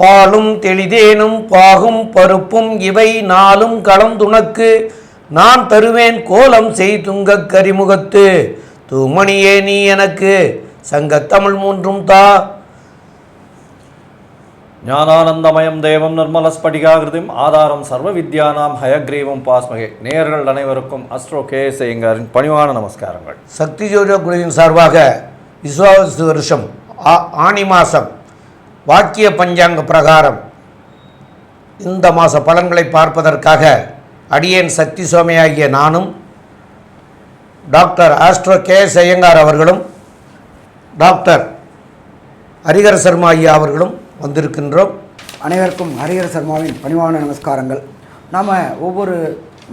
பாலும் தெளிதேனும் பாகும் பருப்பும் இவை நாளும் கலந்துனக்கு நான் தருவேன் கோலம் செய் துங்கக் கரிமுகத்து. தூமணியே நீ எனக்கு. சங்கத்தமிழ் மூன்றும் தா. ஞானானந்தமயம் தேவம் நிர்மலஸ்படிகாகிருதிம் ஆதாரம் சர்வ வித்யானாம் ஹயக்ரீவம் பாஸ்மகே. நேயர்கள் அனைவருக்கும் அஸ்ட்ரோ கே ஐயங்காரின் பணிவான நமஸ்காரங்கள். சக்தி ஜோதிட குழுவின் சார்பாக விஸ்வாவசு வருஷம் ஆ- ஆனி மாதம் வாக்கிய பஞ்சாங்க பிரகாரம். இந்த மாத பலன்களை பார்ப்பதற்காக அடியேன் சக்தி சோமையாகிய நானும் doctor astro K S Iyengar அவர்களும் டாக்டர் ஹரிகர சர்மா ஐயா அவர்களும் வந்திருக்கின்றோம். அனைவருக்கும் ஹரிஹர சர்மாவின் பணிவான நமஸ்காரங்கள். நாம் ஒவ்வொரு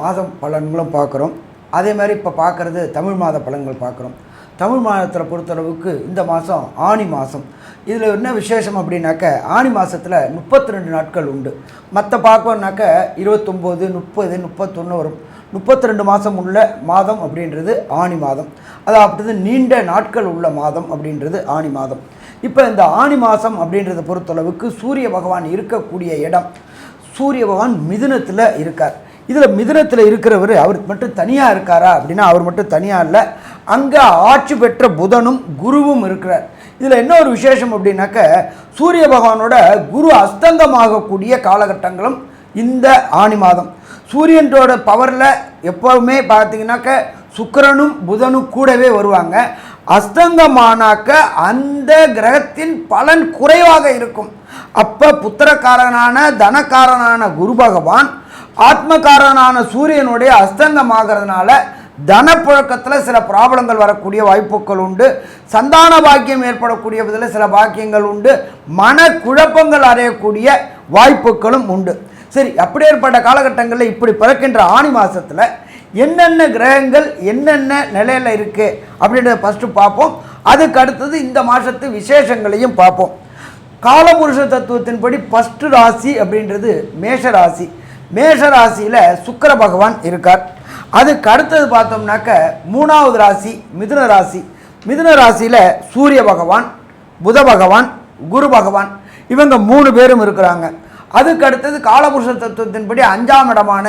மாதம் பலன்களும் பார்க்குறோம். அதே மாதிரி இப்போ பார்க்குறது தமிழ் மாத பலன்கள் பார்க்குறோம். தமிழ் மாதத்தில் பொறுத்தளவுக்கு இந்த மாதம் ஆனி மாதம் இதில் என்ன விசேஷம் அப்படின்னாக்க ஆனி மாதத்தில் முப்பத்தி ரெண்டு நாட்கள் உண்டு. மற்ற பார்க்கணுனாக்க இருபத்தொம்போது முப்பது முப்பத்தொன்று வரும். முப்பத்தி ரெண்டு மாதம் உள்ள மாதம் அப்படின்றது ஆனி மாதம். அதாவது நீண்ட நாட்கள் உள்ள மாதம் அப்படின்றது ஆனி மாதம். இப்போ இந்த ஆனி மாதம் அப்படின்றத பொறுத்தளவுக்கு சூரிய பகவான் இருக்கக்கூடிய இடம். சூரிய பகவான் மிதுனத்தில் இருக்கார். இதில் மிதுனத்தில் இருக்கிறவர் அவர் மட்டும் தனியாக இருக்காரா அப்படின்னா அவர் மட்டும் தனியாக இல்லை அங்கே ஆட்சி பெற்ற புதனும் குருவும் இருக்கிறார். இதில் என்ன ஒரு விசேஷம் அப்படின்னாக்க சூரிய பகவானோட குரு அஸ்தங்கமாகக்கூடிய காலகட்டங்களும் இந்த ஆனி மாதம். சூரியனோட பவரில் எப்போவுமே பார்த்தீங்கன்னாக்க சுக்கிரனும் புதனும் கூடவே வருவாங்க. அஸ்தங்கமானாக்க அந்த கிரகத்தின் பலன் குறைவாக இருக்கும். அப்போ புத்திரக்காரனான தனக்காரனான குரு பகவான் ஆத்மகாரனான சூரியனுடைய அஸ்தங்கமாகிறதுனால தனப்புழக்கத்தில் சில ப்ராப்ளங்கள் வரக்கூடிய வாய்ப்புகள் உண்டு. சந்தான பாக்கியம் ஏற்படக்கூடிய விதத்தில் சில பாக்கியங்கள் உண்டு. மன குழப்பங்கள் அடையக்கூடிய வாய்ப்புகளும் உண்டு. சரி அப்படியேற்பட்ட காலகட்டங்களில் இப்படி பிறக்கின்ற ஆணி மாதத்தில் என்னென்ன கிரகங்கள் என்னென்ன நிலையில் இருக்குது அப்படின்றத ஃபஸ்ட்டு பார்ப்போம். அதுக்கு அடுத்தது இந்த மாதத்து விசேஷங்களையும் பார்ப்போம். காலபுருஷ தத்துவத்தின்படி ஃபஸ்ட்டு ராசி அப்படின்றது மேஷ ராசி மேஷ ராசியில் சுக்கர பகவான் இருக்கார். அதுக்கு அடுத்தது பார்த்தோம்னாக்க மூணாவது ராசி மிதுன ராசி. மிதுன ராசியில் சூரிய பகவான் புத பகவான் குரு பகவான் இவங்க மூணு பேரும் இருக்கிறாங்க. அதுக்கு அடுத்தது காலபுருஷ தத்துவத்தின்படி அஞ்சாம் இடமான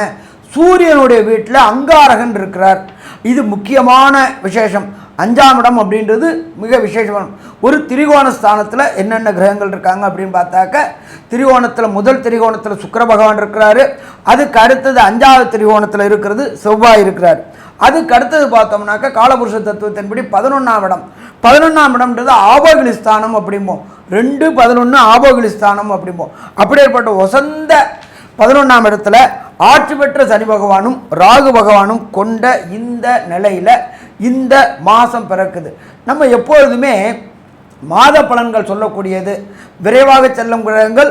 சூரியனுடைய வீட்டில் அங்காரகன் இருக்கிறார். இது முக்கியமான விசேஷம். அஞ்சாம் இடம் அப்படின்றது மிக விசேஷமான ஒரு திரிகோண ஸ்தானத்தில் என்னென்ன கிரகங்கள் இருக்காங்க அப்படின்னு பார்த்தாக்க திரிகோணத்தில் முதல் திரிகோணத்தில் சுக்கர பகவான் இருக்கிறாரு. அதுக்கு அடுத்தது அஞ்சாவது திரிகோணத்தில் இருக்கிறது செவ்வாய் இருக்கிறார். அதுக்கு அடுத்தது பார்த்தோம்னாக்க காலபுருஷ தத்துவத்தின்படி பதினொன்றாம் இடம். பதினொன்றாம் இடம்ன்றது ஆபோகிலிஸ்தானம் அப்படிம்போம். ரெண்டு பதினொன்று ஆபோகிலிஸ்தானம் அப்படிம்போம். அப்படியேற்பட்ட ஒசந்த பதினொன்றாம் இடத்துல ஆட்சி பெற்ற சனி பகவானும் ராகு பகவானும் கொண்ட இந்த நிலையில் இந்த மாதம் பிறக்குது. நம்ம எப்பொழுதுமே மாத பலன்கள் சொல்லக்கூடியது. விரைவாக செல்லும் கிரகங்கள்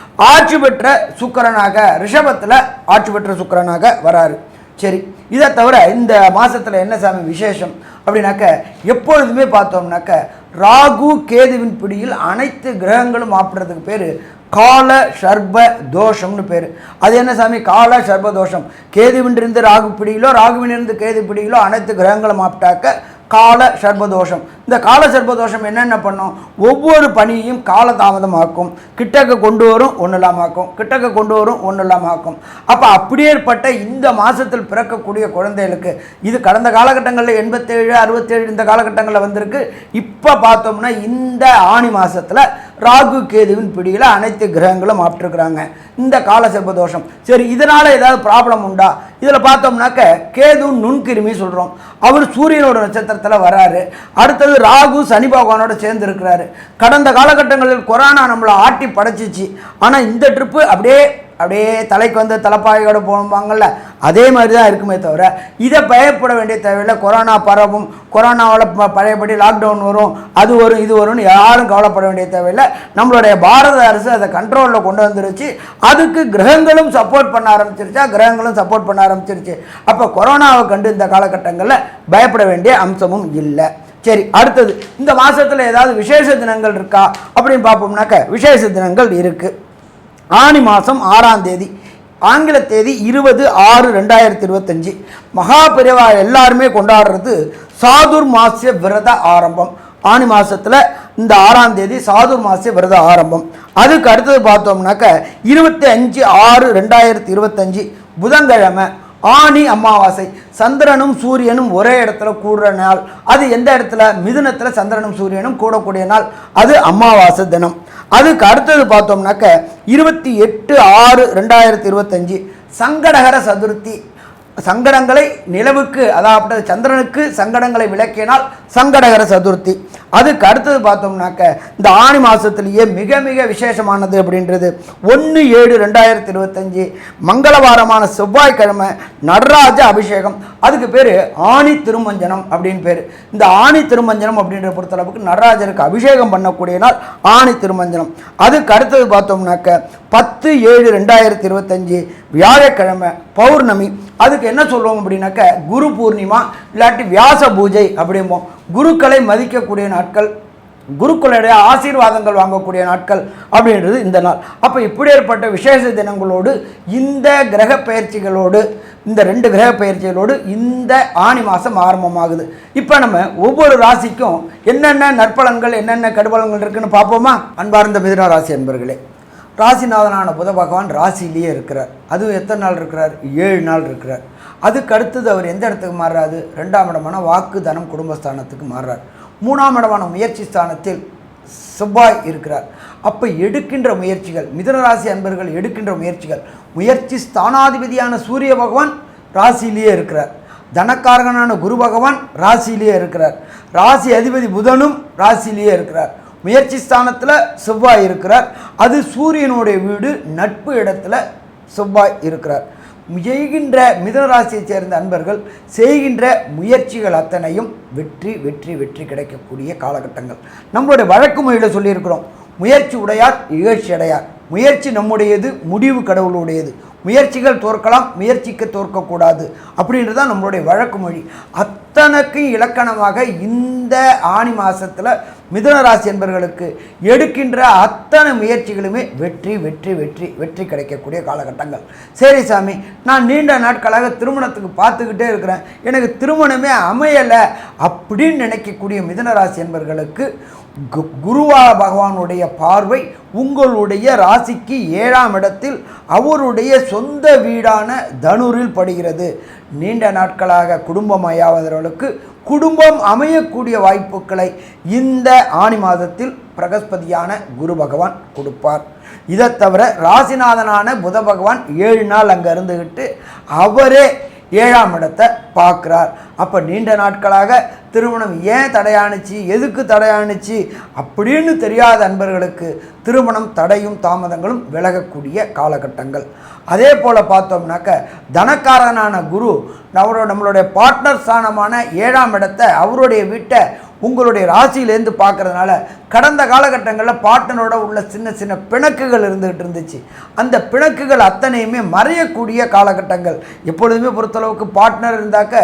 ஆட்சி பெற்ற சுக்கிரனாக ரிஷபத்தில் ஆட்சி பெற்ற சுக்கரனாக வராரு. சரி இதை தவிர இந்த மாதத்தில் என்ன சாமி விசேஷம்? அப்படின்னாக்க எப்பொழுதுமே பார்த்தோம்னாக்க ராகு கேதுவின் பிடியில் அனைத்து கிரகங்களும் ஆப்பிடுறதுக்கு பேர் கால சர்ப தோஷம்னு பேர். அது என்ன சாமி? கால சர்ப தோஷம். கேதுவின்றிருந்து ராகு பிடியிலோ ராகுவினிருந்து கேது பிடியிலோ அனைத்து கிரகங்களும் ஆப்பிட்டாக்க கால சர்பதோஷம் இந்த கால சர்பதோஷம் என்னென்ன பண்ணும்? ஒவ்வொரு பணியையும் காலதாமதமாக்கும். கிட்டக்க கொண்டு வரும் ஒன்று இல்லாமாக்கும் கிட்டக்க கொண்டு வரும் ஒன்று இல்லாமாக்கும் அப்போ அப்படியேற்பட்ட இந்த மாதத்தில் பிறக்கக்கூடிய குழந்தைகளுக்கு இது கடந்த காலகட்டங்களில் எண்பத்தேழு அறுபத்தேழு இந்த காலகட்டங்களில் வந்திருக்கு. இப்போ பார்த்தோம்னா இந்த ஆணி மாதத்தில் ராகு கேதுவின் பிடியில் அனைத்து கிரகங்களும் ஆப்டிருக்கிறாங்க இந்த கால தோஷம். சரி இதனால் ஏதாவது ப்ராப்ளம் உண்டா? இதில் பார்த்தோம்னாக்க கேது நுண்கிருமி சொல்கிறோம் அவர் சூரியனோட நட்சத்திரத்தில் வராரு. அடுத்தது ராகு சனி பகவானோட சேர்ந்து இருக்கிறாரு. கடந்த காலகட்டங்களில் கொரோனா நம்மளை ஆட்டி படைச்சிச்சு. ஆனால் இந்த ட்ரிப்பு அப்படியே அப்படியே தலைக்கு வந்து தலைப்பாயோட போவாங்கல்ல அதே மாதிரி தான் இருக்குமே தவிர இதை பயப்பட வேண்டிய தேவையில்லை. கொரோனா பரவும் கொரோனாவில் ப- பழையபடி லாக்டவுன் வரும் அது வரும் இது வரும்னு யாரும் கவலைப்பட வேண்டிய தேவையில்லை. நம்மளுடைய பாரத அரசு அதை கண்ட்ரோலில் கொண்டு வந்துருச்சு. அதுக்கு கிரகங்களும் சப்போர்ட் பண்ண ஆரம்பிச்சிருச்சா? கிரகங்களும் சப்போர்ட் பண்ண ஆரம்பிச்சிருச்சு. அப்போ கொரோனாவை கண்டு இந்த காலகட்டங்களில் பயப்பட வேண்டிய அம்சமும் இல்லை. சரி அடுத்தது இந்த மாதத்தில் ஏதாவது விசேஷ தினங்கள் இருக்கா? அப்படின்னு பார்ப்போம்னாக்க விசேஷ தினங்கள் இருக்குது ஆனி மாதம் ஆறாம் தேதி ஆங்கில தேதி இருபது ஆறு ரெண்டாயிரத்தி இருபத்தஞ்சி. மகாபிரிவா எல்லாருமே கொண்டாடுறது சாதுர் மாசிய விரத ஆரம்பம். ஆனி மாதத்தில் இந்த ஆறாம் தேதி சாதுர் மாசிய விரத ஆரம்பம். அதுக்கு அடுத்தது பார்த்தோம்னாக்க இருபத்தி அஞ்சு ஆறு ரெண்டாயிரத்தி இருபத்தஞ்சி. புதன்கிழமை ஆனி அமாவாசை. சந்திரனும் சூரியனும் ஒரே இடத்துல கூடுற நாள். அது எந்த இடத்துல? மிதுனத்தில் சந்திரனும் சூரியனும் கூடக்கூடிய நாள். அது அமாவாசை தினம். அதுக்கு அடுத்தது பார்த்தோம்னாக்க இருபத்தி எட்டு ஆறு ரெண்டாயிரத்தி இருபத்தஞ்சி. சங்கடகர சதுர்த்தி. சங்கடங்களை நிலவுக்கு அதாவது சந்திரனுக்கு சங்கடங்களை விளக்கினால் சங்கடகர சதுர்த்தி. அதுக்கு அடுத்தது பார்த்தோம்னாக்க இந்த ஆணி மாதத்துலேயே மிக மிக விசேஷமானது அப்படின்றது. ஒன்று ஏழு ரெண்டாயிரத்தி இருபத்தஞ்சி மங்களவாரமான செவ்வாய்க்கிழமை நடராஜ அபிஷேகம். அதுக்கு பேர் ஆணி திருமஞ்சனம் அப்படின்னு பேர். இந்த ஆணி திருமஞ்சனம் அப்படின்ற பொறுத்தளவுக்கு நடராஜருக்கு அபிஷேகம் பண்ணக்கூடிய நாள் ஆணி திருமஞ்சனம். அதுக்கு அடுத்தது பார்த்தோம்னாக்க பத்து ஏழு ரெண்டாயிரத்தி இருபத்தஞ்சி வியாழக்கிழமை பௌர்ணமி. அதுக்கு என்ன சொல்லுவோம் அப்படின்னாக்க குரு பூர்ணிமா இல்லாட்டி வியாச பூஜை அப்படிம்போம். குருக்களை மதிக்கக்கூடிய நாட்கள் குருக்களுடைய ஆசீர்வாதங்கள் வாங்கக்கூடிய நாட்கள் அப்படின்றது இந்த நாள். அப்போ இப்படி ஏற்பட்ட விசேஷ தினங்களோடு இந்த கிரக பயிற்சிகளோடு இந்த ரெண்டு கிரக பயிற்சிகளோடு இந்த ஆணி மாதம் ஆரம்பமாகுது. இப்போ நம்ம ஒவ்வொரு ராசிக்கும் என்னென்ன நற்பலன்கள் என்னென்ன கடுபலன்கள் இருக்குன்னு பார்ப்போமா? அன்பார்ந்த மிதுன ராசி என்பர்களே ராசிநாதனான புத பகவான் ராசியிலேயே இருக்கிறார். அதுவும் எத்தனை நாள் இருக்கிறார்? ஏழு நாள் இருக்கிறார். அதுக்கு அடுத்தது அவர் எந்த இடத்துக்கு மாறுறாரு? ரெண்டாம் இடமான வாக்கு தனம் குடும்பஸ்தானத்துக்கு மாறுறார். மூணாம் இடமான முயற்சி ஸ்தானத்தில் செவ்வாய் இருக்கிறார். அப்போ எடுக்கின்ற முயற்சிகள் மிதனராசி அன்பர்கள் எடுக்கின்ற முயற்சிகள் முயற்சி ஸ்தானாதிபதியான சூரிய பகவான் ராசியிலேயே இருக்கிறார். தனக்காரகனான குரு பகவான் ராசியிலேயே இருக்கிறார். ராசி அதிபதி புதனும் ராசியிலேயே இருக்கிறார். முயற்சி ஸ்தானத்தில் செவ்வாய் இருக்கிறார். அது சூரியனுடைய வீடு நட்பு இடத்துல செவ்வாய் இருக்கிறார். செய்கின்ற மிதனராசியைச் சேர்ந்த அன்பர்கள் செய்கின்ற முயற்சிகள் அத்தனையும் வெற்றி வெற்றி வெற்றி கிடைக்கக்கூடிய காலகட்டங்கள். நம்மளுடைய வழக்கு மொழியில் சொல்லியிருக்கிறோம். முயற்சி உடையார் இகழ்ச்சி அடையார். முயற்சி நம்முடையது முடிவு கடவுளுடையது. முயற்சிகள் தோற்கலாம் முயற்சிக்க தோற்கக்கூடாது. அப்படின்றது தான் நம்மளுடைய வழக்கு மொழி அத்தனைக்கும் இலக்கணமாக இந்த ஆணி மாதத்தில் மிதுனராசி என்பவர்களுக்கு எடுக்கின்ற அத்தனை முயற்சிகளுமே வெற்றி வெற்றி வெற்றி வெற்றி கிடைக்கக்கூடிய காலகட்டங்கள். சரி சாமி நான் நீண்ட நாட்களாக திருமணத்துக்கு பார்த்துக்கிட்டே இருக்கிறேன். எனக்கு திருமணமே அமையலை அப்படின்னு நினைக்கக்கூடிய மிதுனராசி என்பவர்களுக்கு குருவா பகவானுடைய பார்வை உங்களுடைய ராசிக்கு ஏழாம் இடத்தில் அவருடைய சொந்த வீடான தனுரில் படுகிறது. நீண்ட நாட்களாக குடும்பம் குடும்பமயாவதவர்களுக்கு குடும்பம் அமையக்கூடிய வாய்ப்புகளை இந்த ஆணி மாதத்தில் பிரகஸ்பதியான குரு பகவான் கொடுப்பார். இதை தவிர ராசிநாதனான புத பகவான் ஏழு நாள் அங்கே இருந்துக்கிட்டு அவரே ஏழாம் இடத்தை பார்க்குறார். அப்போ நீண்ட நாட்களாக திருமணம் ஏன் தடையானுச்சு? எதுக்கு தடையானுச்சு? அப்படின்னு தெரியாத அன்பர்களுக்கு திருமணம் தடையும் தாமதங்களும் விலகக்கூடிய காலகட்டங்கள். அதே போல் பார்த்தோம்னாக்க தனக்காரனான குரு அவரோட நம்மளுடைய பார்ட்னர் ஸ்தானமான ஏழாம் இடத்தை அவருடைய வீட்டை உங்களுடைய ராசியிலேருந்து பார்க்கறதுனால கடந்த காலகட்டங்களில் பாட்டனோட உள்ள சின்ன சின்ன பிணக்குகள் இருந்துகிட்டு இருந்துச்சு. அந்த பிணக்குகள் அத்தனையுமே மறையக்கூடிய காலகட்டங்கள். எப்பொழுதுமே பொறுத்தளவுக்கு பார்ட்னர் இருந்தாக்க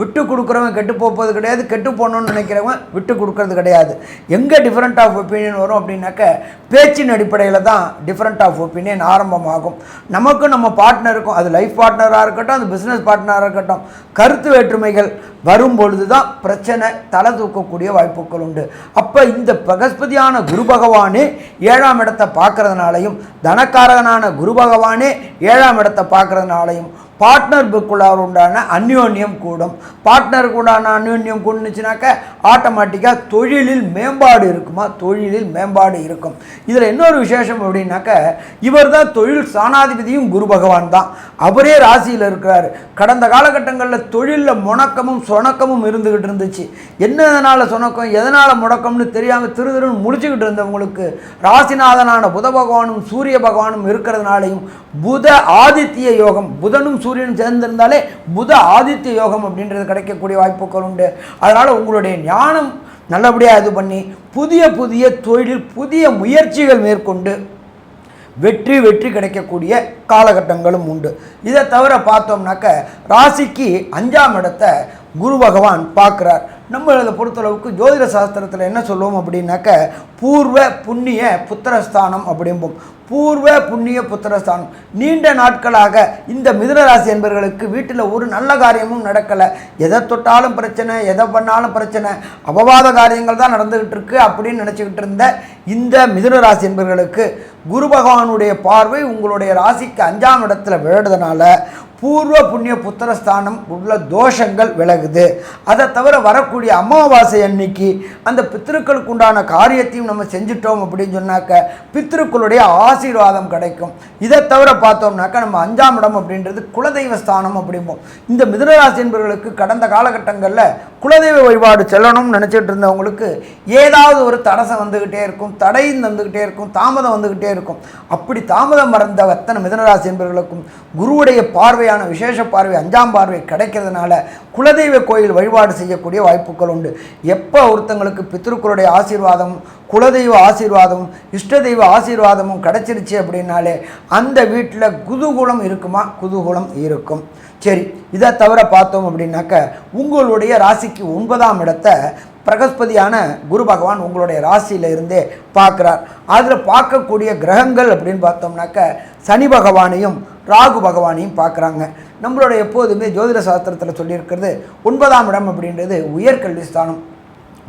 விட்டு கொடுக்குறவன் கெட்டு போகிறது கிடையாது. கெட்டு போகணும்னு நினைக்கிறவன் விட்டு கொடுக்கறது கிடையாது. எங்கே டிஃப்ரெண்ட் ஆஃப் ஒப்பீனியன் வரும் அப்படின்னாக்க பேச்சின் அடிப்படையில் தான் டிஃப்ரெண்ட் ஆஃப் ஒப்பீனியன் ஆரம்பமாகும். நமக்கும் நம்ம பார்ட்னருக்கும் அது லைஃப் பார்ட்னராக இருக்கட்டும் அது பிஸ்னஸ் பார்ட்னராக இருக்கட்டும் கருத்து வேற்றுமைகள் வரும் பொழுது தான் பிரச்சனை தலை தூக்கக்கூடிய வாய்ப்புகள் உண்டு. அப்போ இந்த பகஸ் பிரகஸ்பதியான குரு பகவானே ஏழாம் இடத்தை பார்க்கறதுனாலையும் தனக்காரகனான குரு பகவானே ஏழாம் இடத்தை பார்க்கறதுனாலையும் பார்ட்னருக்குள்ளார உண்டான அந்யோன்யம் கூடும். பார்ட்னருக்கு உண்டான அந்யோன்யம் கூடுனுச்சுனாக்க ஆட்டோமேட்டிக்காக தொழிலில் மேம்பாடு இருக்குமா? தொழிலில் மேம்பாடு இருக்கும். இதில் இன்னொரு விசேஷம் அப்படின்னாக்க இவர் தான் தொழில் சாணாதிபதியும் குரு பகவான் தான். அவரே ராசியில் இருக்கிறார். கடந்த காலகட்டங்களில் தொழிலில் முணக்கமும் சொணக்கமும் இருந்துக்கிட்டு இருந்துச்சு. என்னதனால சொணக்கம் எதனால் முடக்கம்னு தெரியாமல் திரு திருன்னு முடிச்சுக்கிட்டு இருந்தவங்களுக்கு ராசிநாதனான புத பகவானும் சூரிய பகவானும் இருக்கிறதுனாலையும் புத ஆதித்ய யோகம் புதனும் சூரியன் சேர்ந்திருந்தாலே புத ஆதித்ய யோகம் அப்படின்றது கிடைக்கக்கூடிய வாய்ப்புகள் உண்டு. அதனால் உங்களுடைய ஞானம் நல்லபடியாக இது பண்ணி புதிய புதிய தொழிலில் புதிய முயற்சிகள் மேற்கொண்டு வெற்றி வெற்றி கிடைக்கக்கூடிய காலகட்டங்களும் உண்டு. இதை தவிர பார்த்தோம்னாக்க ராசிக்கு அஞ்சாம் இடத்தை குரு பகவான் பார்க்குறார். நம்மளதை பொறுத்தளவுக்கு ஜோதிட சாஸ்திரத்தில் என்ன சொல்லுவோம் அப்படின்னாக்க பூர்வ புண்ணிய புத்திரஸ்தானம் அப்படிம்போம். பூர்வ புண்ணிய புத்திரஸ்தானம். நீண்ட நாட்களாக இந்த மிதுனராசி என்பவர்களுக்கு வீட்டில் ஒரு நல்ல காரியமும் நடக்கலை. எதை தொட்டாலும் பிரச்சனை எதை பண்ணாலும் பிரச்சனை. அபவாத காரியங்கள் தான் நடந்துக்கிட்டு இருக்கு அப்படின்னு நினச்சிக்கிட்டு இருந்த இந்த மிதுனராசி என்பவர்களுக்கு குரு பகவானுடைய பார்வை உங்களுடைய ராசிக்கு அஞ்சாம் இடத்துல விழுறதுனால பூர்வ புண்ணிய புத்திரஸ்தானம் உள்ள தோஷங்கள் விலகுது. அதை தவிர வரக்கூடிய அமாவாசை அன்னைக்கு அந்த பித்திருக்களுக்கு உண்டான காரியத்தையும் நம்ம செஞ்சிட்டோம் அப்படின்னு சொன்னாக்க பித்திருக்களுடைய ஆசீர்வாதம் கிடைக்கும். இதை தவிர பார்த்தோம்னாக்கா நம்ம அஞ்சாம் இடம் அப்படின்றது குலதெய்வ ஸ்தானம் அப்படிம்போம். இந்த மிதுனராசி என்பவர்களுக்கு கடந்த காலகட்டங்களில் குலதெய்வ வழிபாடு செல்லணும்னு நினச்சிட்டு இருந்தவங்களுக்கு ஏதாவது ஒரு தடசம் வந்துக்கிட்டே இருக்கும் தடை வந்துக்கிட்டே இருக்கும் தாமதம் வந்துக்கிட்டே இருக்கும். அப்படி தாமதம் மறந்த அத்தனை மிதனராசி என்பவர்களுக்கும் குருவுடைய பார்வையான விசேஷ பார்வை அஞ்சாம் பார்வை கிடைக்கிறதுனால குலதெய்வ கோயில் வழிபாடு செய்யக்கூடிய வாய்ப்புகள் உண்டு. எப்போ ஒருத்தங்களுக்கு பித்திருக்களுடைய ஆசீர்வாதம் குலதெய்வ ஆசீர்வாதமும் இஷ்ட தெய்வ ஆசீர்வாதமும் கிடச்சிருச்சு அப்படின்னாலே அந்த வீட்டில் குதூகுலம் இருக்குமா? குதூகுலம் இருக்கும். சரி இதை தவிர பார்த்தோம் அப்படின்னாக்க உங்களுடைய ராசிக்கு ஒன்பதாம் இடத்தை பிரகஸ்பதியான குரு பகவான் உங்களுடைய ராசியில இருந்தே பார்க்குறார். அதில் பார்க்கக்கூடிய கிரகங்கள் அப்படின்னு பார்த்தோம்னாக்க சனி பகவானையும் ராகு பகவானையும் பார்க்குறாங்க. நம்மளோட எப்போதுமே ஜோதிட சாஸ்திரத்தில் சொல்லியிருக்கிறது ஒன்பதாம் இடம் அப்படின்றது உயர்கல்வி ஸ்தானம்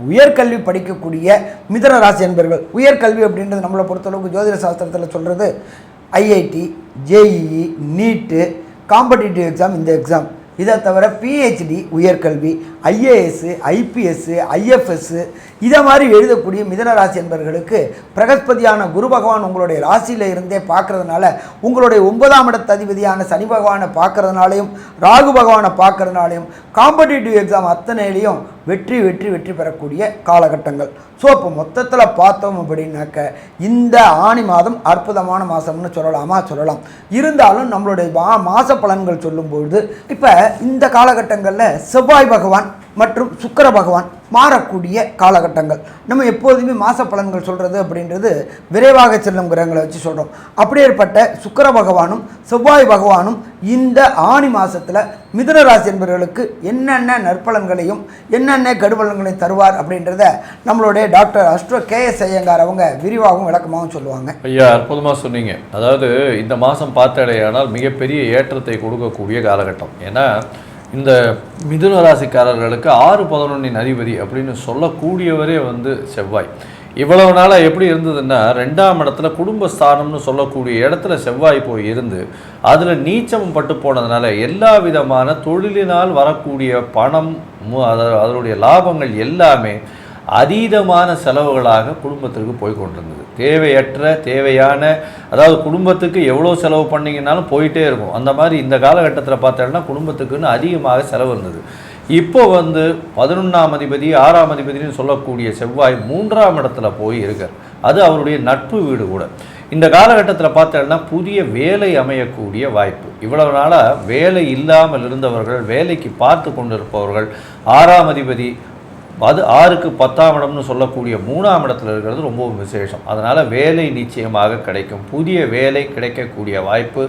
உயர்கல்வி படிக்கக்கூடிய மிதன ராசி என்பர்கள். உயர்கல்வி அப்படின்றது நம்மளை பொறுத்தளவுக்கு ஜோதிட சாஸ்திரத்தில் சொல்கிறது IIT JEE NEET competitive exam இந்த எக்ஸாம் இதை தவிர பிஹெச்டி உயர்கல்வி ஐஏஎஸ்ஸு ஐபிஎஸ்ஸு ஐஎஃப்எஸ்ஸு இதை மாதிரி எழுதக்கூடிய மிதன ராசி என்பவர்களுக்கு பிரகஸ்பதியான குரு பகவான் உங்களுடைய ராசியில் இருந்தே பார்க்கறதுனால உங்களுடைய ஒன்பதாம் இடத்து அதிபதியான சனி பகவானை பார்க்கறதுனாலையும் ராகு பகவானை பார்க்கறதுனாலையும் காம்படிட்டிவ் எக்ஸாம் அத்தனையிலையும் வெற்றி வெற்றி வெற்றி பெறக்கூடிய காலகட்டங்கள். ஸோ இப்போ மொத்தத்தில் பார்த்தோம் அப்படின்னாக்க இந்த ஆணி மாதம் அற்புதமான மாதம்னு சொல்லலாமா? சொல்லலாம். இருந்தாலும் நம்மளுடைய மா மாத பலன்கள் சொல்லும்பொழுது இப்போ இந்த காலகட்டங்களில் செவ்வாய் பகவான் மற்றும் சுக்கர பகவான் மாறக்கூடிய காலகட்டங்கள். நம்ம எப்போதுமே மாச பலன்கள் சொல்கிறது அப்படின்றது விரைவாக செல்லும் கிரகங்களை வச்சு சொல்கிறோம் அப்படியேற்பட்ட சுக்கர பகவானும் செவ்வாய் பகவானும் இந்த ஆணி மாதத்தில் மிதுன ராசி என்பவர்களுக்கு என்னென்ன நற்பலன்களையும் என்னென்ன கடுபலன்களையும் தருவார் அப்படின்றத நம்மளுடைய doctor astro K S Iyengar அவங்க விரிவாகவும் விளக்கமாகவும் சொல்லுவாங்க. ஐயா அற்புதமாக சொன்னீங்க. அதாவது இந்த மாதம் பார்த்தடையானால் மிகப்பெரிய ஏற்றத்தை கொடுக்கக்கூடிய காலகட்டம். ஏன்னா இந்த மிதுன ராசிக்காரர்களுக்கு ஆறு பதினொன்றின் அதிபதி அப்படின்னு சொல்லக்கூடியவரே வந்து செவ்வாய். இவ்வளவு நாளாக எப்படி இருந்ததுன்னா ரெண்டாம் இடத்துல குடும்பஸ்தானம்னு சொல்லக்கூடிய இடத்துல செவ்வாய் போய் இருந்து அதில் நீச்சம் பட்டு போனதுனால எல்லா விதமான தொழிலினால் வரக்கூடிய பணம் அதனுடைய லாபங்கள் எல்லாமே அதீதமான செலவுகளாக குடும்பத்திற்கு போய் கொண்டிருந்தது. தேவையற்ற தேவையான அதாவது குடும்பத்துக்கு எவ்வளோ செலவு பண்ணிங்கனாலும் போயிட்டே இருக்கும். அந்த மாதிரி இந்த காலகட்டத்தில் பார்த்தோம்னா குடும்பத்துக்குன்னு அதிகமாக செலவு இருந்தது. இப்போ வந்து பதினொன்றாம் அதிபதி ஆறாம் அதிபதினு சொல்லக்கூடிய செவ்வாய் மூன்றாம் இடத்துல போய் இருக்கார். அது அவருடைய நட்பு வீடு கூட. இந்த காலகட்டத்தில் பார்த்தோம்னா புதிய வேலை அமையக்கூடிய வாய்ப்பு. இவ்வளவு நாளாக வேலை இல்லாமல் இருந்தவர்கள் வேலைக்கு பார்த்து கொண்டிருப்பவர்கள் ஆறாம் அதிபதி அது ஆறுக்கு பத்தாம் இடம்னு சொல்லக்கூடிய மூணாம் இடத்துல இருக்கிறது ரொம்பவும் விசேஷம். அதனால் வேலை நிச்சயமாக கிடைக்கும். புதிய வேலை கிடைக்கக்கூடிய வாய்ப்பு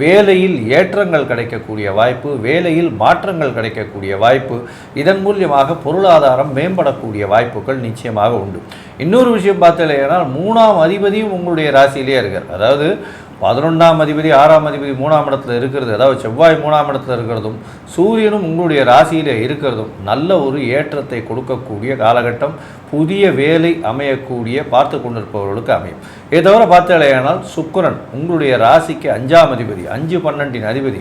வேலையில் ஏற்றங்கள் கிடைக்கக்கூடிய வாய்ப்பு வேலையில் மாற்றங்கள் கிடைக்கக்கூடிய வாய்ப்பு இதன் மூலியமாக பொருளாதாரம் மேம்படக்கூடிய வாய்ப்புகள் நிச்சயமாக உண்டு. இன்னொரு விஷயம் பார்த்தீங்கன்னா மூணாம் அதிபதியும் உங்களுடைய ராசியிலே இருக்கார். அதாவது பதினொன்றாம் அதிபதி ஆறாம் அதிபதி மூணாம் இடத்துல இருக்கிறது அதாவது செவ்வாய் மூணாம் இடத்துல இருக்கிறதும் சூரியனும் உங்களுடைய ராசியில் இருக்கிறதும் நல்ல ஒரு ஏற்றத்தை கொடுக்கக்கூடிய காலகட்டம் புதிய வேலை அமையக்கூடிய பார்த்து கொண்டிருப்பவர்களுக்கு அமையும். இதை தவிர பார்த்தாலேயானால் சுக்கிரன் உங்களுடைய ராசிக்கு அஞ்சாம் அதிபதி அஞ்சு பன்னெண்டின் அதிபதி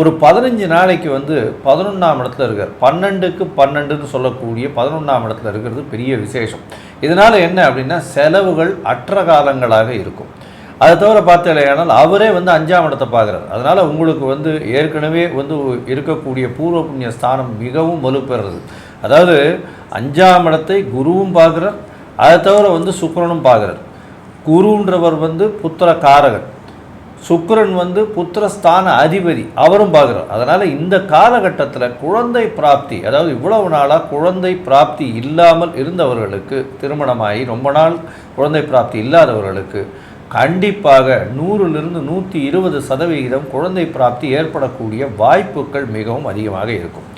ஒரு பதினஞ்சு நாளைக்கு வந்து பதினொன்றாம் இடத்துல இருக்கார். பன்னெண்டுக்கு பன்னெண்டுன்னு சொல்லக்கூடிய பதினொன்றாம் இடத்துல இருக்கிறது பெரிய விசேஷம். இதனால் என்ன அப்படின்னா செலவுகள் அற்ற காலங்களாக இருக்கும். அதை தவிர பார்த்தீங்கன்னா அவரே வந்து அஞ்சாம் இடத்தை பார்க்குறாரு. அதனால் உங்களுக்கு வந்து ஏற்கனவே வந்து இருக்கக்கூடிய பூர்வ புண்ணிய ஸ்தானம் மிகவும் வலுப்பெறுறது. அதாவது அஞ்சாம் இடத்தை குருவும் பார்க்குறார் அதை தவிர வந்து சுக்கரனும் பார்க்குறார். குருன்றவர் வந்து புத்திர காரகன் சுக்கரன் வந்து புத்திரஸ்தான அதிபதி அவரும் பார்க்குறார். அதனால் இந்த காலகட்டத்தில் குழந்தை பிராப்தி அதாவது இவ்வளவு நாளாக குழந்தை பிராப்தி இல்லாமல் இருந்தவர்களுக்கு திருமணமாகி ரொம்ப நாள் குழந்தை பிராப்தி இல்லாதவர்களுக்கு கண்டிப்பாக நூறிலிருந்து நூற்றி இருபது சதவிகிதம் குழந்தை பிராப்தி ஏற்படக்கூடிய வாய்ப்புகள் மிகவும் அதிகமாக இருக்கும்.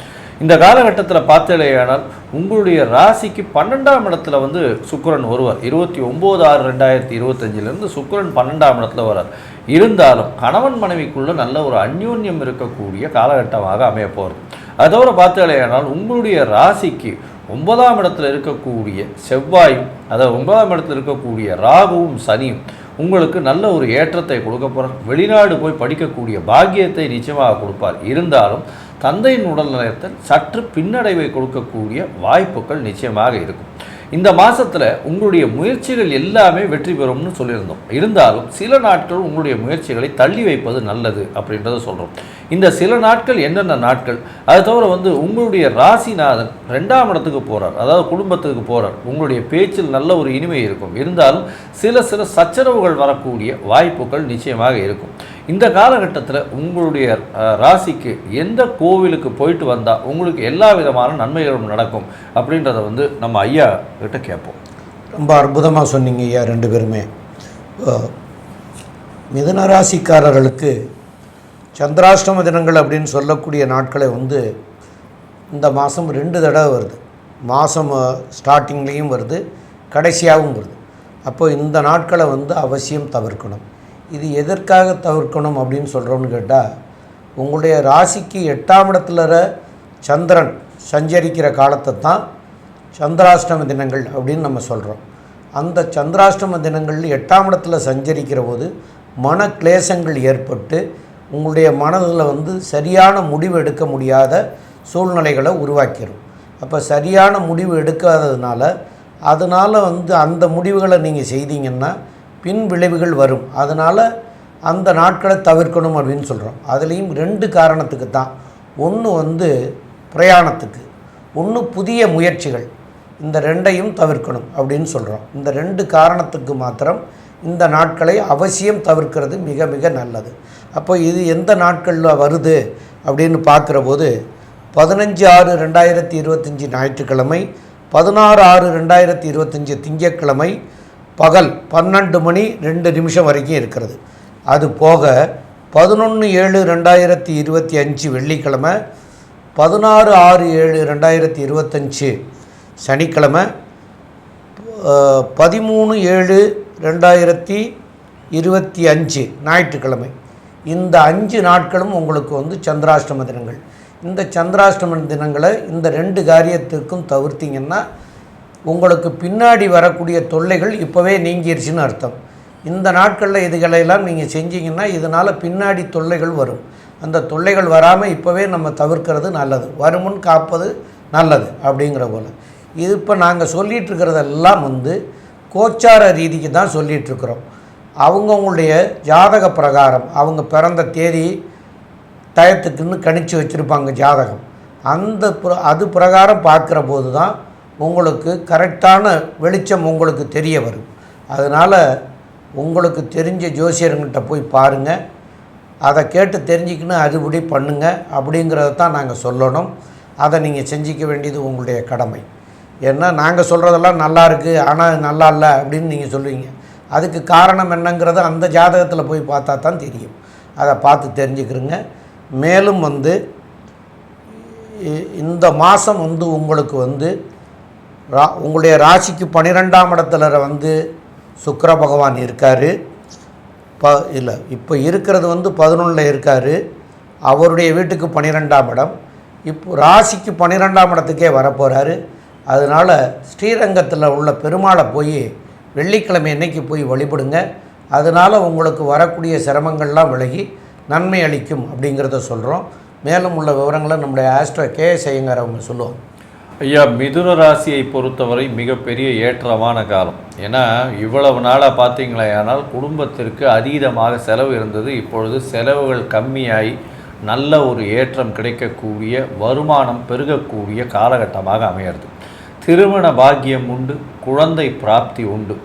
இந்த காலகட்டத்தில் பார்த்தலையானால் உங்களுடைய ராசிக்கு பன்னெண்டாம் இடத்துல வந்து சுக்கரன் வருவார். இருபத்தி ஒம்பது ஆறு ரெண்டாயிரத்தி இருபத்தஞ்சிலேருந்து சுக்கரன் பன்னெண்டாம் இடத்துல வரார். இருந்தாலும் கணவன் மனைவிக்குள்ளே நல்ல ஒரு அந்யோன்யம் இருக்கக்கூடிய காலகட்டமாக அமைய போகிறது அது தவிர பார்த்தலையானால் உங்களுடைய ராசிக்கு ஒன்பதாம் இடத்துல இருக்கக்கூடிய செவ்வாயும் அதாவது ஒன்பதாம் இடத்துல இருக்கக்கூடிய ராகுவும் சனியும் உங்களுக்கு நல்ல ஒரு ஏற்றத்தை கொடுக்க போகிறார் வெளிநாடு போய் படிக்கக்கூடிய பாக்கியத்தை நிச்சயமாக கொடுப்பார். இருந்தாலும் தந்தையின் உடல்நலத்தில் சற்று பின்னடைவை கொடுக்கக்கூடிய வாய்ப்புகள் நிச்சயமாக இருக்கும். இந்த மாதத்தில் உங்களுடைய முயற்சிகள் எல்லாமே வெற்றி பெறும்னு சொல்லியிருந்தோம். இருந்தாலும் சில நாட்கள் உங்களுடைய முயற்சிகளை தள்ளி வைப்பது நல்லது அப்படின்றத சொல்கிறோம் இந்த சில நாட்கள் என்னென்ன நாட்கள்? அது தவிர வந்து உங்களுடைய ராசிநாதன் ரெண்டாம் இடத்துக்கு போகிறார் அதாவது குடும்பத்துக்கு போகிறார் உங்களுடைய பேச்சில் நல்ல ஒரு இனிமை இருக்கும். இருந்தாலும் சில சில சச்சரவுகள் வரக்கூடிய வாய்ப்புகள் நிச்சயமாக இருக்கும். இந்த காலகட்டத்தில் உங்களுடைய ராசிக்கு எந்த கோவிலுக்கு போயிட்டு வந்தால் உங்களுக்கு எல்லா விதமான நன்மைகளும் நடக்கும் அப்படின்றத வந்து நம்ம ஐயா கிட்ட கேட்போம். ரொம்ப அற்புதமாக சொன்னீங்க ஐயா ரெண்டு பேருமே. மிதன ராசிக்காரர்களுக்கு சந்திராஷ்டம தினங்கள் அப்படின்னு சொல்லக்கூடிய நாட்களை வந்து இந்த மாதம் ரெண்டு தடவை வருது. மாதம் ஸ்டார்டிங்லேயும் வருது கடைசியாகவும் வருது. அப்போது இந்த நாட்களை வந்து அவசியம் தவிர்க்கணும். இது எதற்காக தவிர்க்கணும் அப்படின்னு சொல்கிறோம்னு கேட்டால் உங்களுடைய ராசிக்கு எட்டாம் இடத்துல ர- சந்திரன் சஞ்சரிக்கிற காலத்தை தான் சந்திராஷ்டம தினங்கள் அப்படின்னு நம்ம சொல்கிறோம் அந்த சந்திராஷ்டம தினங்கள் எட்டாம் இடத்துல சஞ்சரிக்கிற போது மன கிளேசங்கள் ஏற்பட்டு உங்களுடைய மனதில் வந்து சரியான முடிவு எடுக்க முடியாத சூழ்நிலைகளை உருவாக்கிடும் அப்போ சரியான முடிவு எடுக்காததுனால அதனால் வந்து அந்த முடிவுகளை நீங்கள் செய்தீங்கன்னா பின் விளைவுகள் வரும். அதனால் அந்த நாட்களை தவிர்க்கணும் அப்படின்னு சொல்கிறோம் அதுலேயும் ரெண்டு காரணத்துக்கு தான். ஒன்று வந்து பிரயாணத்துக்கு. ஒன்று புதிய முயற்சிகள். இந்த ரெண்டையும் தவிர்க்கணும் அப்படின்னு சொல்கிறோம் இந்த ரெண்டு காரணத்துக்கு மாத்திரம் இந்த நாட்களை அவசியம் தவிர்க்கிறது மிக மிக நல்லது. அப்போ இது எந்த நாட்களில் வருது அப்படின்னு பார்க்குற போது பதினஞ்சு ஆறு ரெண்டாயிரத்தி இருபத்தஞ்சி ஞாயிற்றுக்கிழமை பதினாறு ஆறு ரெண்டாயிரத்தி இருபத்தஞ்சி திங்கட்கிழமை பகல் பன்னெண்டு மணி ரெண்டு நிமிஷம் வரைக்கும் இருக்கிறது. அது போக பதினொன்று ஏழு ரெண்டாயிரத்தி இருபத்தி அஞ்சு வெள்ளிக்கிழமை பதினாறு ஆறு ஏழு ரெண்டாயிரத்தி இருபத்தஞ்சு சனிக்கிழமை பதிமூணு ஏழு ரெண்டாயிரத்தி இருபத்தி அஞ்சு ஞாயிற்றுக்கிழமை. இந்த அஞ்சு நாட்களும் உங்களுக்கு வந்து சந்திராஷ்டம தினங்கள். இந்த சந்திராஷ்டம தினங்களை இந்த ரெண்டு காரியத்திற்கும் தவிர்த்திங்கன்னா உங்களுக்கு பின்னாடி வரக்கூடிய தொல்லைகள் இப்போவே நீங்கிருச்சுன்னு அர்த்தம். இந்த நாட்களில் இதுகளையெல்லாம் நீங்கள் செஞ்சீங்கன்னா இதனால் பின்னாடி தொல்லைகள் வரும். அந்த தொல்லைகள் வராமல் இப்போவே நம்ம தவிர்க்கிறது நல்லது. வருமுன் காப்பது நல்லது அப்படிங்கிற போல். இது இப்போ நாங்கள் சொல்லிகிட்ருக்கிறதெல்லாம் வந்து கோச்சார ரீதிக்கு தான் சொல்லிகிட்ருக்குறோம் அவங்கவுங்களுடைய ஜாதக பிரகாரம் அவங்க பிறந்த தேதி டயத்துக்குன்னு கணிச்சு வச்சுருப்பாங்க ஜாதகம். அந்த அது பிரகாரம் பார்க்குற போது தான் உங்களுக்கு கரெக்டான வெளிச்சம் உங்களுக்கு தெரிய வரும். அதனால் உங்களுக்கு தெரிஞ்ச ஜோசியர்கிட்ட போய் பாருங்கள் அதை கேட்டு தெரிஞ்சுக்கின்னு அதுபடி பண்ணுங்கள் அப்படிங்கிறத தான் நாங்கள் சொல்லணும். அதை நீங்கள் செஞ்சிக்க வேண்டியது உங்களுடைய கடமை. ஏன்னா நாங்கள் சொல்கிறதெல்லாம் நல்லா இருக்குது ஆனால் நல்லா இல்லை அப்படின்னு நீங்கள் சொல்லுவீங்க. அதுக்கு காரணம் என்னங்கிறத அந்த ஜாதகத்தில் போய் பார்த்தா தான் தெரியும். அதை பார்த்து தெரிஞ்சுக்கிறங்க மேலும் வந்து இந்த மாதம் வந்து உங்களுக்கு வந்து ரா உங்களுடைய ராசிக்கு பன்னிரெண்டாம் இடத்துல வந்து சுக்கர பகவான் இருக்கார். ப இல்லை இப்போ இருக்கிறது வந்து பதினொன்றில் இருக்கார். அவருடைய வீட்டுக்கு பன்னிரெண்டாம் இடம். இப்போ ராசிக்கு பன்னிரெண்டாம் இடத்துக்கே வரப்போகிறாரு அதனால் ஸ்ரீரங்கத்தில் உள்ள பெருமாளை போய் வெள்ளிக்கிழமை அன்னைக்கு போய் வழிபடுங்க. அதனால் உங்களுக்கு வரக்கூடிய சிரமங்கள்லாம் விலகி நன்மை அளிக்கும் அப்படிங்கிறத சொல்கிறோம் மேலும் உள்ள விவரங்களை நம்முடைய ஆஸ்ட்ரோ கே செய்யுங்கிற அவங்க சொல்லுவோம் ஐயா மிதுன ராசியை பொறுத்தவரை மிகப்பெரிய ஏற்றமான காலம். ஏன்னா இவ்வளவு நாளாக பார்த்தீங்களே ஆனால் குடும்பத்திற்கு அதீதமாக செலவு இருந்தது. இப்பொழுது செலவுகள் கம்மியாகி நல்ல ஒரு ஏற்றம் கிடைக்கக்கூடிய வருமானம் பெருகக்கூடிய காலகட்டமாக அமையிறது. திருமண பாக்கியம் உண்டு குழந்தை பிராப்தி உண்டு.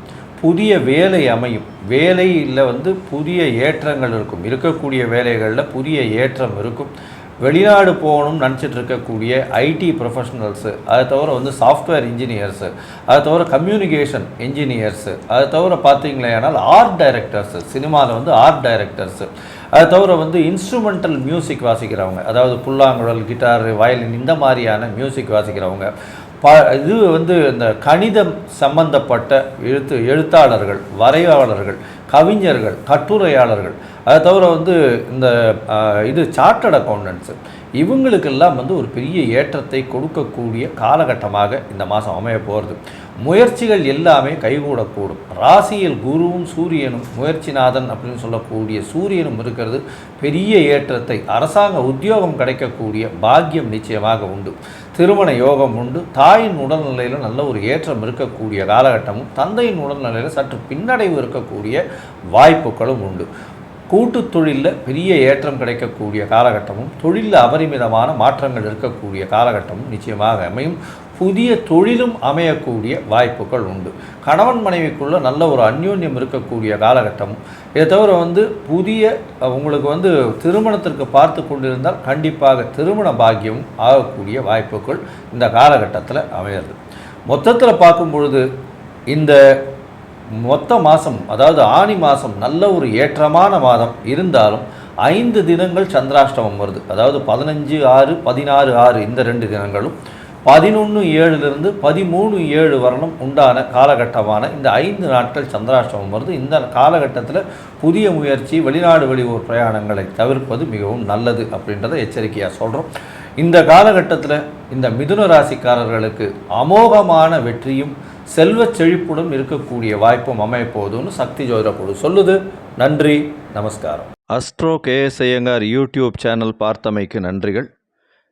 புதிய வேலை அமையும். வேலையில் வந்து புதிய ஏற்றங்கள் இருக்கும். இருக்கக்கூடிய வேலைகளில் புதிய ஏற்றம் இருக்கும். வெளிநாடு போகணும்னு நினச்சிட்டு இருக்கக்கூடிய ஐடி ப்ரொஃபஷனல்ஸு அதை தவிர வந்து சாஃப்ட்வேர் இன்ஜினியர்ஸு அதை தவிர கம்யூனிகேஷன் இன்ஜினியர்ஸு அதை தவிர பார்த்தீங்களேனால் ஆர்ட் டைரக்டர்ஸு சினிமாவில் வந்து ஆர்ட் டைரக்டர்ஸு அதை தவிர வந்து இன்ஸ்ட்ருமெண்டல் மியூசிக் வாசிக்கிறவங்க அதாவது புல்லாங்குழல் கிட்டார் வயலின் இந்த மாதிரியான மியூசிக் வாசிக்கிறவங்க ப இது வந்து இந்த கணிதம் சம்பந்தப்பட்ட எழுத்து எழுத்தாளர்கள் வரையாளர்கள் கவிஞர்கள் கட்டுரையாளர்கள். அதை தவிர வந்து இந்த இது சார்ட்டர்ட் அக்கௌண்டன்ஸு இவங்களுக்கெல்லாம் வந்து ஒரு பெரிய ஏற்றத்தை கொடுக்கக்கூடிய காலகட்டமாக இந்த மாதம் அமைய போகிறது. முயற்சிகள் எல்லாமே கைகூடக்கூடும். ராசியில் குருவும் சூரியனும் முயற்சிநாதன் அப்படின்னு சொல்லக்கூடிய சூரியனும் இருக்கிறது. பெரிய ஏற்றத்தை அரசாங்க உத்தியோகம் கிடைக்கக்கூடிய பாக்கியம் நிச்சயமாக உண்டு. திருமண யோகம் உண்டு. தாயின் உடல்நிலையில் நல்ல ஒரு ஏற்றம் இருக்கக்கூடிய காலகட்டமும் தந்தையின் உடல்நிலையில் சற்று பின்னடைவு இருக்கக்கூடிய வாய்ப்புகளும் உண்டு. கூட்டு தொழிலில் பெரிய ஏற்றம் கிடைக்கக்கூடிய காலகட்டமும் தொழிலில் அபரிமிதமான மாற்றங்கள் இருக்கக்கூடிய காலகட்டமும் நிச்சயமாக அமையும். புதிய தொழிலும் அமையக்கூடிய வாய்ப்புகள் உண்டு. கணவன் மனைவிக்குள்ளே நல்ல ஒரு அந்யோன்யம் இருக்கக்கூடிய காலகட்டம் இதை தவிர வந்து புதிய உங்களுக்கு வந்து திருமணத்திற்கு பார்த்து கொண்டிருந்தால் கண்டிப்பாக திருமண பாக்கியம் ஆகக்கூடிய வாய்ப்புகள் இந்த காலகட்டத்தில் அமையிறது. மொத்தத்தில் பார்க்கும் பொழுது இந்த மொத்த மாதம் அதாவது ஆனி மாதம் நல்ல ஒரு ஏற்றமான மாதம் இருந்தாலும் ஐந்து தினங்கள் சந்திராஷ்டமம் வருது. அதாவது பதினஞ்சு ஆறு பதினாறு ஆறு இந்த ரெண்டு தினங்களும் பதினொன்று ஏழுலேருந்து பதிமூணு ஏழு வரணும் உண்டான காலகட்டமான இந்த ஐந்து நாட்கள் சந்திராஷ்டமம் வருது. இந்த காலகட்டத்தில் புதிய முயற்சி வெளிநாடு வெளியூர் பிரயாணங்களை தவிர்ப்பது மிகவும் நல்லது அப்படின்றத எச்சரிக்கையாக சொல்கிறோம் இந்த காலகட்டத்தில் இந்த மிதுன ராசிக்காரர்களுக்கு அமோகமான வெற்றியும் செல்வ செழிப்புடன் இருக்கக்கூடிய வாய்ப்பும் அமையப்போகுதுன்னு சக்தி ஜோதிட குழு சொல்லுது. நன்றி நமஸ்காரம். Astro K S Iyengar YouTube channel பார்த்தமைக்கு நன்றிகள்.